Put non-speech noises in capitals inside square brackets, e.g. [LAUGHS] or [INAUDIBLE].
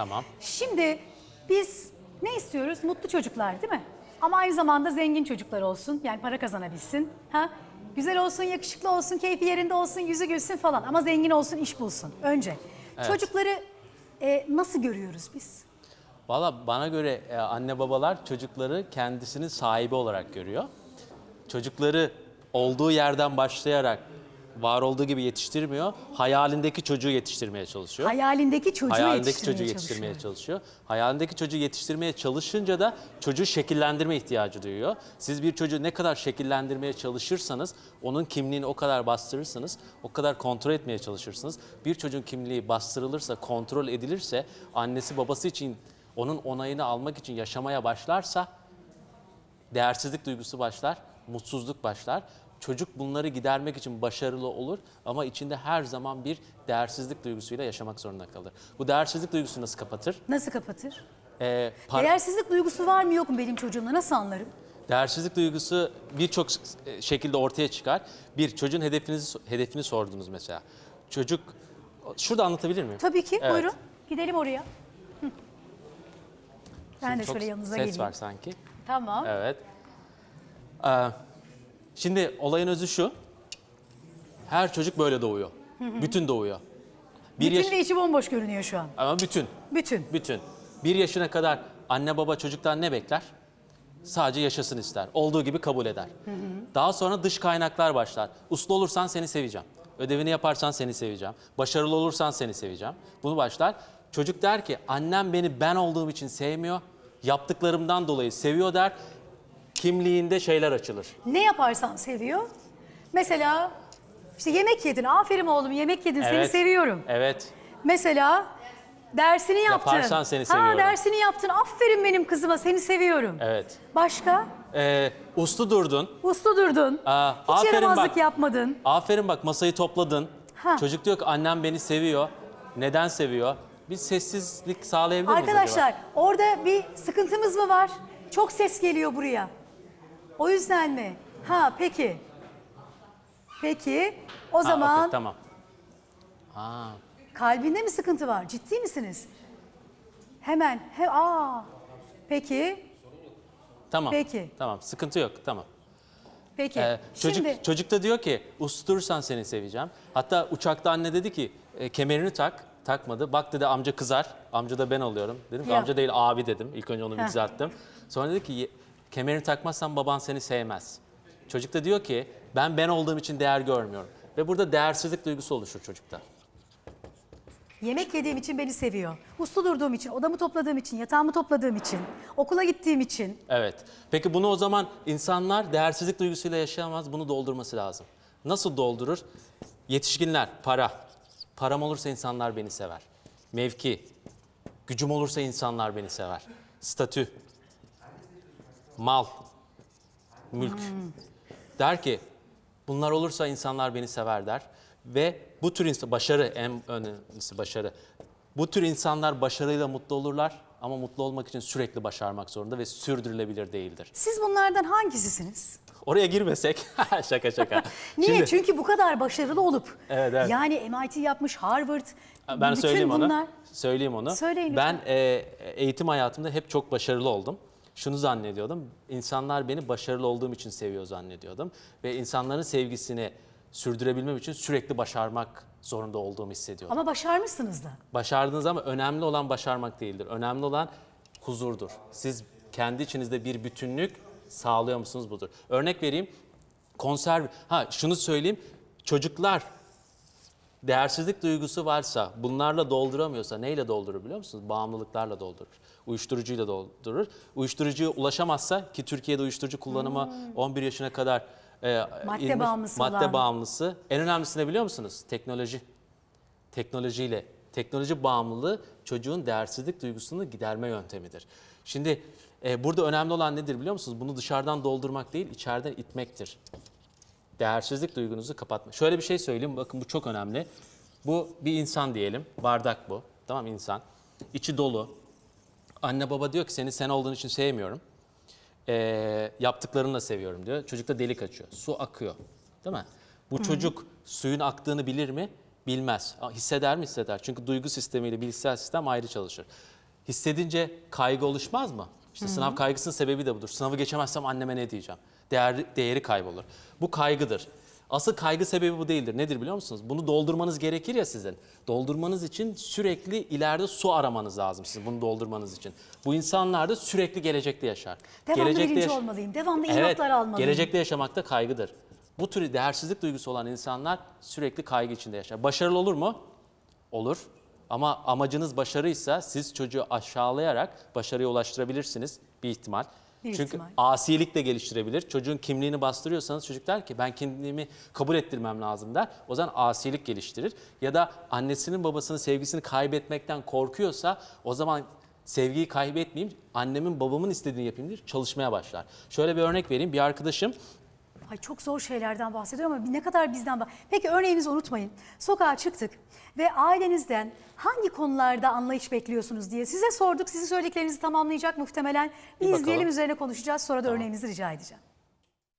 Tamam. Şimdi biz ne istiyoruz? Mutlu çocuklar değil mi? Ama aynı zamanda zengin çocuklar olsun. Yani para kazanabilsin. Ha? Güzel olsun, yakışıklı olsun, keyfi yerinde olsun, yüzü gülsün falan. Ama zengin olsun, iş bulsun önce. Çocukları e, nasıl görüyoruz biz? Valla bana göre e, anne babalar çocukları kendisinin sahibi olarak görüyor. Çocukları olduğu yerden başlayarak var olduğu gibi yetiştirmiyor. Hayalindeki çocuğu yetiştirmeye çalışıyor. Hayalindeki çocuğu Hayalindeki yetiştirmeye, çocuğu yetiştirmeye çalışıyor. çalışıyor. Hayalindeki çocuğu yetiştirmeye çalışınca da çocuğu şekillendirme ihtiyacı duyuyor. Siz bir çocuğu ne kadar şekillendirmeye çalışırsanız, onun kimliğini o kadar bastırırsanız, o kadar kontrol etmeye çalışırsınız. Bir çocuğun kimliği bastırılırsa, kontrol edilirse, annesi babası için onun onayını almak için yaşamaya başlarsa değersizlik duygusu başlar, mutsuzluk başlar. Çocuk bunları gidermek için başarılı olur ama içinde her zaman bir değersizlik duygusuyla yaşamak zorunda kalır. Bu değersizlik duygusunu nasıl kapatır? Nasıl kapatır? Ee, par- Değersizlik duygusu var mı yok mu benim çocuğumda nasıl anlarım? değersizlik duygusu birçok e, şekilde ortaya çıkar. Bir, çocuğun hedefinizi hedefini sordunuz mesela. Çocuk, şurada anlatabilir miyim? Tabii ki Evet. buyurun gidelim oraya. Hı. Ben de şöyle yanınıza ses geleyim. var sanki. Tamam. Evet. Ee, şimdi olayın özü şu. Her çocuk böyle doğuyor. Bütün doğuyor. Bir Bütün yaş- ve içi bomboş görünüyor şu an. Ama bütün. Bütün. Bütün. Bir yaşına kadar anne baba çocuktan ne bekler? Sadece yaşasın ister. Olduğu gibi kabul eder. Daha sonra dış kaynaklar başlar. Uslu olursan seni seveceğim. Ödevini yaparsan seni seveceğim. Başarılı olursan seni seveceğim. Bunu başlar. Çocuk der ki annem beni ben olduğum için sevmiyor. Yaptıklarımdan dolayı seviyor der. Kimliğinde şeyler açılır. Ne yaparsan seviyor. Mesela işte yemek yedin. Aferin oğlum yemek yedin. Seni Evet. seviyorum. Evet. Mesela dersini yaptın. Yaparsan seni Ha seviyorum. dersini yaptın. Aferin benim kızıma seni seviyorum. Evet. Başka? Ee, uslu durdun. Uslu durdun. Aa, Hiç aferin yaramazlık bak. yapmadın. Aferin bak masayı topladın. Ha. Çocuk diyor ki annem beni seviyor. Neden seviyor? Bir sessizlik sağlayabilir miyiz Arkadaşlar acaba? orada bir sıkıntımız mı var? Çok ses geliyor buraya. O yüzden mi? Ha peki. Peki o Ha, zaman okey, tamam. Ha, kalbinde mi sıkıntı var? Ciddi misiniz? Hemen. He, aa. Peki. tamam. Peki. Tamam sıkıntı yok tamam. Peki. Ee, çocuk, Şimdi çocuk da diyor ki ustursan seni seveceğim. Hatta uçakta anne dedi ki e, kemerini tak. Takmadı. Bak dedi amca kızar. Amca da ben oluyorum. Dedim ki Ya. amca değil abi dedim. İlk önce onu bir Heh. düzelttim. Sonra dedi ki "Ye- kemerini takmazsan baban seni sevmez. Çocuk da diyor ki ben ben olduğum için değer görmüyorum. Ve burada değersizlik duygusu oluşur çocukta. yemek yediğim için beni seviyor. Uslu durduğum için, odamı topladığım için, yatağımı topladığım için, okula gittiğim için. Evet. Peki bunu o zaman insanlar değersizlik duygusuyla yaşayamaz. Bunu doldurması lazım. Nasıl doldurur? Yetişkinler, para. Param olursa insanlar beni sever. Mevki. Gücüm olursa insanlar beni sever. Statü. Mal. Mülk. Der ki bunlar olursa insanlar beni sever der. Ve bu tür insan, başarı en önemlisi başarı. Bu tür insanlar başarıyla mutlu olurlar ama mutlu olmak için sürekli başarmak zorunda ve sürdürülebilir değildir. Siz bunlardan hangisisiniz? Oraya girmesek [LAUGHS] şaka şaka. [LAUGHS] Niye? Şimdi, Çünkü bu kadar başarılı olup Evet, evet. yani MIT yapmış, Harvard, ben bütün söyleyeyim bunlar. onu. Söyleyeyim onu. Söyleyin ben e, eğitim hayatımda hep çok başarılı oldum. Şunu zannediyordum. İnsanlar beni başarılı olduğum için seviyor zannediyordum ve insanların sevgisini sürdürebilmem için sürekli başarmak zorunda olduğumu hissediyordum. Ama başarmışsınız da. Başardınız ama önemli olan başarmak değildir. Önemli olan huzurdur. Siz kendi içinizde bir bütünlük sağlıyor musunuz budur. Örnek vereyim. Konserv ha şunu söyleyeyim. Çocuklar değersizlik duygusu varsa, bunlarla dolduramıyorsa neyle doldurur biliyor musunuz? Bağımlılıklarla doldurur. Uyuşturucuyla doldurur. Uyuşturucuya ulaşamazsa ki Türkiye'de uyuşturucu kullanımı 11 yaşına kadar e, Hmm. Madde inmiş- bağımlısı madde olan. bağımlısı. En önemlisi ne biliyor musunuz? Teknoloji teknolojiyle. Teknoloji bağımlılığı çocuğun değersizlik duygusunu giderme yöntemidir. Şimdi e, burada önemli olan nedir biliyor musunuz? Bunu dışarıdan doldurmak değil, içeriden itmektir. Değersizlik duygunuzu kapatma. Şöyle bir şey söyleyeyim, bakın bu çok önemli. Bu bir insan diyelim, bardak bu. Tamam insan. İçi dolu. Anne baba diyor ki seni sen olduğun için sevmiyorum. Ee, yaptıklarınla seviyorum diyor. Çocukta delik açıyor. Su akıyor. Değil mi? Bu çocuk suyun aktığını bilir mi? Bilmez. Hisseder mi hisseder? Çünkü duygu sistemiyle bilişsel sistem ayrı çalışır. Hissedince kaygı oluşmaz mı? İşte sınav kaygısının sebebi de budur. Sınavı geçemezsem anneme ne diyeceğim? Değer, değeri kaybolur. Bu kaygıdır. Asıl kaygı sebebi bu değildir. Nedir biliyor musunuz? Bunu doldurmanız gerekir ya sizin. Doldurmanız için sürekli ileride su aramanız lazım sizin bunu doldurmanız için. Bu insanlar da sürekli gelecekte yaşar. Devamlı gelecekte birinci yaş- olmalıyım. Devamlı iyi Evet, notlar almalıyım. gelecekte yaşamak da kaygıdır. Bu tür değersizlik duygusu olan insanlar sürekli kaygı içinde yaşar. Başarılı olur mu? Olur. Ama amacınız başarıysa siz çocuğu aşağılayarak başarıya ulaştırabilirsiniz bir ihtimal. Bir Çünkü ihtimal. asilik de geliştirebilir. Çocuğun kimliğini bastırıyorsanız çocuk der ki ben kimliğimi kabul ettirmem lazım der. O zaman asilik geliştirir. Ya da annesinin babasının sevgisini kaybetmekten korkuyorsa o zaman sevgiyi kaybetmeyeyim, annemin babamın istediğini yapayım diye çalışmaya başlar. Şöyle bir örnek vereyim. Bir arkadaşım Ay çok zor şeylerden bahsediyor ama ne kadar bizden bah. Peki örneğinizi unutmayın. Sokağa çıktık ve ailenizden hangi konularda anlayış bekliyorsunuz diye size sorduk. Sizin söylediklerinizi tamamlayacak muhtemelen. Bir Bir izleyelim bakalım. üzerine konuşacağız. Sonra da örneğinizi rica edeceğim.